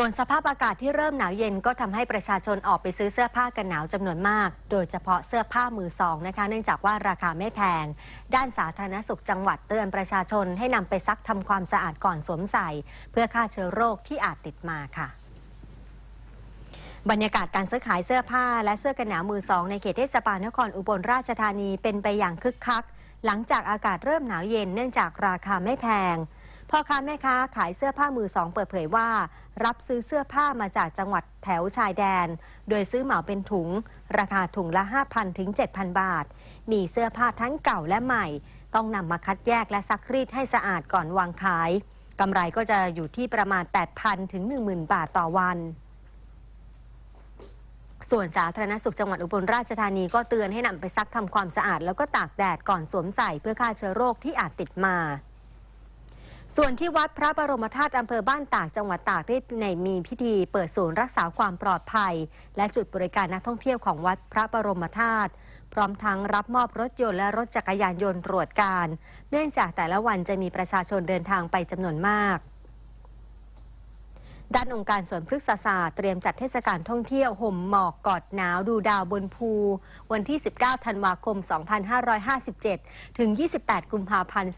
ส่วนสภาพอากาศที่เริ่มหนาวเย็นก็ทำให้ประชาชนออกไปซื้อเสื้อผ้ากันหนาวจำนวนมาก โดยเฉพาะเสื้อผ้ามือสองนะคะ เนื่องจากว่าราคาไม่แพง ด้านสาธารณสุขจังหวัดเตือนประชาชนให้นำไปซักทำความสะอาดก่อนสวมใส่ เพื่อฆ่าเชื้อโรคที่อาจติดมาค่ะบรรยากาศการซื้อขายเสื้อผ้าและเสื้อกันหนาวมือสองในเขตเทศบาลนครอุบลราชธานีเป็นไปอย่างคึกคัก หลังจากอากาศเริ่มหนาวเย็นเนื่องจากราคาไม่แพง พ่อค้าแม่ค้าขายเสื้อผ้ามือสองเปิดเผยว่า รับซื้อเสื้อผ้ามาจากจังหวัดแถวชายแดน โดยซื้อเหมาเป็นถุง ราคาถุงละ 5,000 ถึง 7,000 บาท มีเสื้อผ้าทั้งเก่าและใหม่ ต้องนำมาคัดแยกและซักรีดให้สะอาดก่อนวางขายกำไรก็จะอยู่ที่ประมาณ 8,000 ถึง 10,000 บาทต่อวัน ส่วนสาธารณสุขจังหวัดอุบลราชธานีก็เตือนให้นำไปซักทำความสะอาดแล้วก็ตากแดดก่อนสวมใส่เพื่อฆ่าเชื้อโรคที่อาจติดมา ส่วนที่วัดพระบรมธาตุอำเภอบ้านตากจังหวัดตากได้ในมีพิธี เปิดศูนย์รักษาความปลอดภัย และจุดบริการนักท่องเที่ยวของวัดพระบรมธาตุพร้อมทั้งรับมอบรถยนต์และรถจักรยานยนต์ตรวจการ เนื่องจากแต่ละวันจะมีประชาชนเดินทางไปจำนวนมาก ด้านองค์การสวนพฤกษศาสตร์เตรียมจัดเทศกาลท่องเที่ยวห่มหมอกกอดหนาวดูดาวบนภู วันที่ 19 ธันวาคม 2557 ถึง 28 กุมภาพันธ์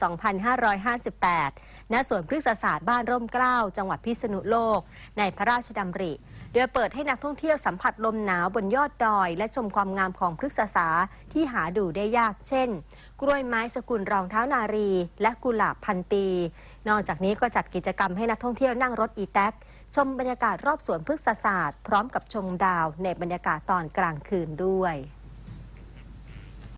2558 ณ สวนพฤกษศาสตร์บ้านร่มเกล้า จังหวัดพิษณุโลก ในพระราชดำริโดยเปิดให้นักท่องเที่ยวสัมผัสลมหนาวบนยอดดอย และชมความงามของพฤกษศาที่หาดูได้ยากเช่น กล้วยไม้สกุลรองเท้านารี และกุหลาบพันปี นอกจากนี้ก็จัดกิจกรรมให้นักท่องเที่ยวนั่งรถอีแท็กชมบรรยากาศรอบสวนพฤกษศาสตร์ พร้อมกับชมดาวในบรรยากาศตอนกลางคืนด้วย